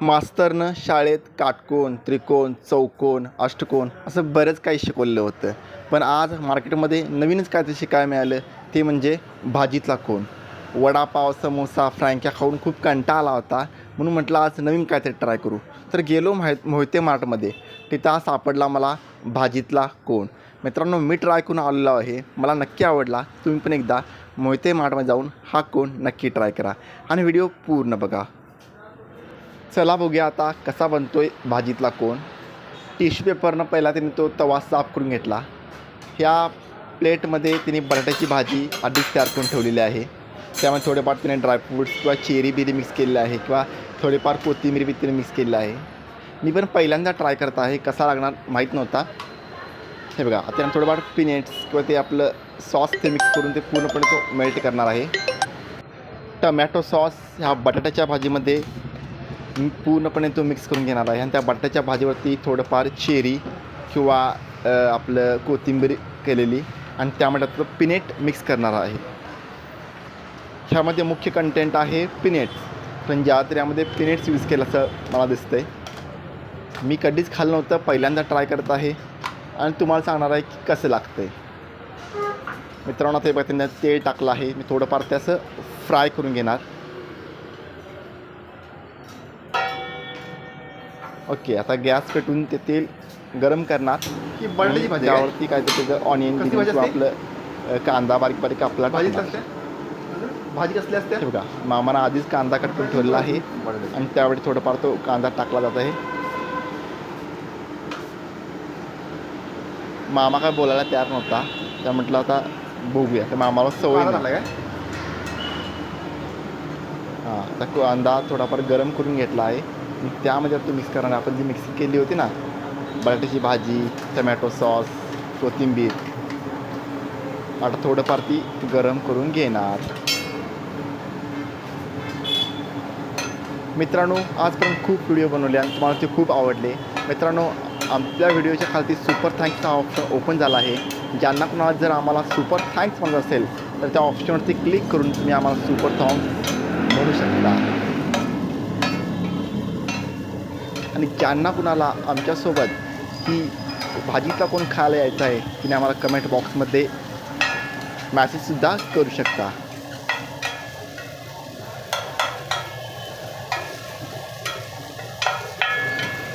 मास्तरनं शाळेत काटकोन त्रिकोण चौकोन अष्टकोन असं बरंच काही शिकवलेलं होतं. पण आज मार्केटमध्ये नवीनच काहीतरी शिकायला मिळालं. ते म्हणजे भाजीतला कोन वडापाव समोसा फ्रँक्या खाऊन खूप कंटाळा आला होता. म्हणून म्हटलं आज नवीन काहीतरी ट्राय करू. तर गेलो माहीत मोहिते मार्टमध्ये. तिथं हा सापडला मला भाजीतला कोण. मित्रांनो मी ट्राय करून आलेलो आहे. मला नक्की आवडला. तुम्ही पण एकदा मोहिते मार्टमध्ये जाऊन हा कोण नक्की ट्राय करा. आणि व्हिडिओ पूर्ण बघा. चला बघूया आता कसा बनतो आहे भाजीतला कोण. टिश्यू पेपरनं पहिला त्यांनी तो तवा साफ करून घेतला. ह्या प्लेटमध्ये तिने बटाट्याची भाजी आधीच तयार करून ठेवलेली आहे. त्यामध्ये थोडेफार तिने ड्रायफ्रूट्स किंवा चेरी बिरी मिक्स केलेलं आहे किंवा थोडेफार कोथिंबीर बी तिने मिक्स केलेलं आहे. मी पण पहिल्यांदा ट्राय करत आहे. कसा लागणार माहीत नव्हता. हे बघा आता थोडंफार थोडेफार पिनेट्स किंवा ते आपलं सॉस ते मिक्स करून ते पूर्णपणे तो मेल्ट करणार आहे. टमॅटो सॉस ह्या बटाट्याच्या भाजीमध्ये पूर्णपणे तो मिक्स करून घेणार आहे. आणि त्या बटाट्याच्या भाजीवरती थोडंफार चेरी किंवा आपलं कोथिंबीर केलेली आणि त्यामध्ये पिनेट मिक्स करणार आहे. ह्यामध्ये मुख्य कंटेंट आहे पिनेट्स पण ज्या तर यामध्ये पिनेट्स यूज केलं असं मला आहे मी कधीच खाल्लं नव्हतं पहिल्यांदा ट्राय करत आहे. आणि तुम्हाला सांगणार आहे की कसं लागतं आहे मित्रांनो ते बघा त्यांना तेल टाकलं आहे. मी थोडंफार त्याचं फ्राय करून घेणार. ओके आता गॅस पेटून ते तेल गरम करणार. बटाट्याची भाजी? त्यावरती काय ते त्याचं ऑनियन कसली भाजी किंवा असते? आपलं अ, कांदा बारीक बारीक आपला भाजी टाकणार. असते? भाजी कसली असते? हे बघा मामानं आधीच कांदा कट करून ठेवलेला आहे. आणि त्यावेळी थोडंफार तो कांदा टाकला जात आहे. मामा काय बोलायला तयार नव्हता. त्या म्हटलं आता बघूया. तर मामाला सवय कांदा नाही. टाकला काय? हां आता कांदा थोडाफार गरम करून घेतला आहे. त्यामध्ये आता मिक्स करणार. आपण जी मिक्सिंग केली होती ना बटाट्याची भाजी टमॅटो सॉस कोथिंबीर आता थोडंफार ती गरम करून घेणार. मित्रांनो आजपर्यंत खूप व्हिडिओ बनवले आणि तुम्हाला ते खूप आवडले. मित्रांनो आमच्या व्हिडिओच्या खालती सुपर थँक्सचा ऑप्शन ओपन झाला आहे. ज्यांना कुणाला जर आम्हाला सुपर थँक्स म्हणत असेल तर त्या ऑप्शनवरती क्लिक करून तुम्ही आम्हाला सुपर थँक्स म्हणू शकता. आणि ज्यांना कुणाला आमच्यासोबत की भाजीचा कोण खायला यायचं आहे तिने आम्हाला कमेंट बॉक्समध्ये मॅसेजसुद्धा करू शकता.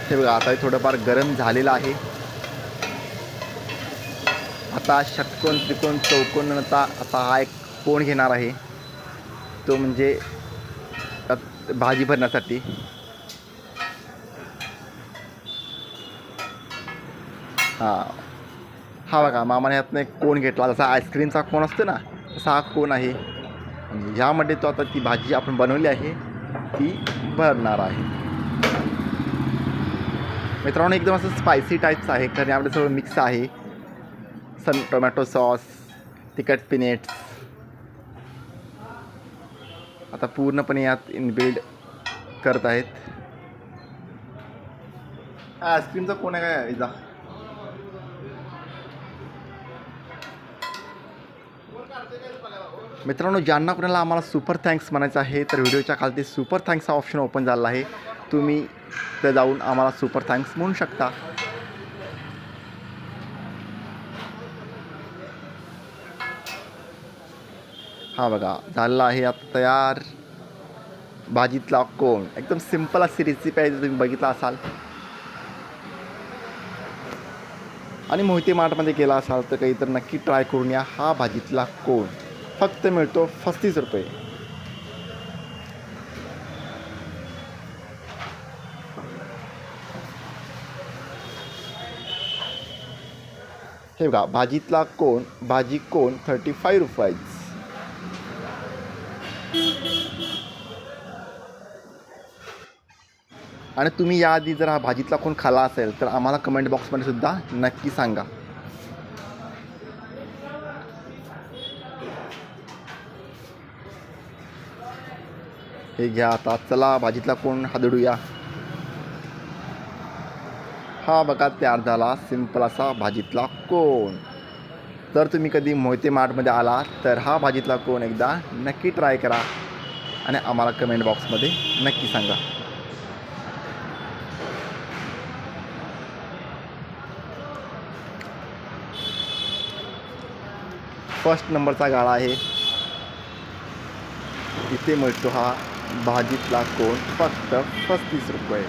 हे बघा आता थोडंफार गरम झालेलं आहे. आता षटकोन त्रिकोण चौकोन आता हा एक कोण घेणार आहे? तो म्हणजे भाजी भरण्यासाठी. हां. हा बघा मामाने यातनं एक कोण घेतला जसा आईस्क्रीमचा कोण असतो ना तसा हा कोण आहे. आणि ह्यामध्ये तो आता ती भाजी आपण बनवली आहे ती भरणार आहे. मित्रांनो एकदम असं स्पायसी टाईपचं आहे कारण यामध्ये सगळं मिक्स आहे. सन टोमॅटो सॉस तिखट पिनेट्स आता पूर्णपणे यात इनबिल्ड करत आहेत. आईस्क्रीमचा कोण आहे काय इजा मित्रांनो ज्यांना कोणाला आम्हाला सुपर थँक्स म्हणायचं आहे तर व्हिडिओच्या खालती सुपर थँक्स हा ऑप्शन ओपन झाला आहे. तुम्ही ते जाऊन आम्हाला सुपर थँक्स म्हणू शकता. हा बघा झालेला आहे आता तयार. भाजीतला कोण? एकदम सिंपल अशी रेसिपी आहे जर तुम्ही बघितला असाल. आणि मोहिते मार्टमध्ये गेला असाल तर काही तर नक्की ट्राय करून या हा भाजीतला कोण? फक्त मिळतो पस्तीस रुपये. हे बघा भाजीतला कोण भाजी कोण थर्टी फाय रुपयाज आणि तुम्ही याआधी जर हा भाजीतला कोण खाला असेल तर आम्हाला कमेंट बॉक्समध्ये सुद्धा नक्की सांगा. हे घ्या आता. चला भाजीतला कोण हादडूया? हा बघा तयार झाला सिंपल असा भाजीतला कोण. जर तुम्ही कधी मोहिते मार्टमध्ये आला तर हा भाजीतला कोण एकदा नक्की ट्राय करा. आणि आम्हाला कमेंट बॉक्समध्ये नक्की सांगा. फर्स्ट नंबरचा गाळा आहे. इथे मिळतो हा. भाजीतला कोण फक्त पस्तीस रुपये.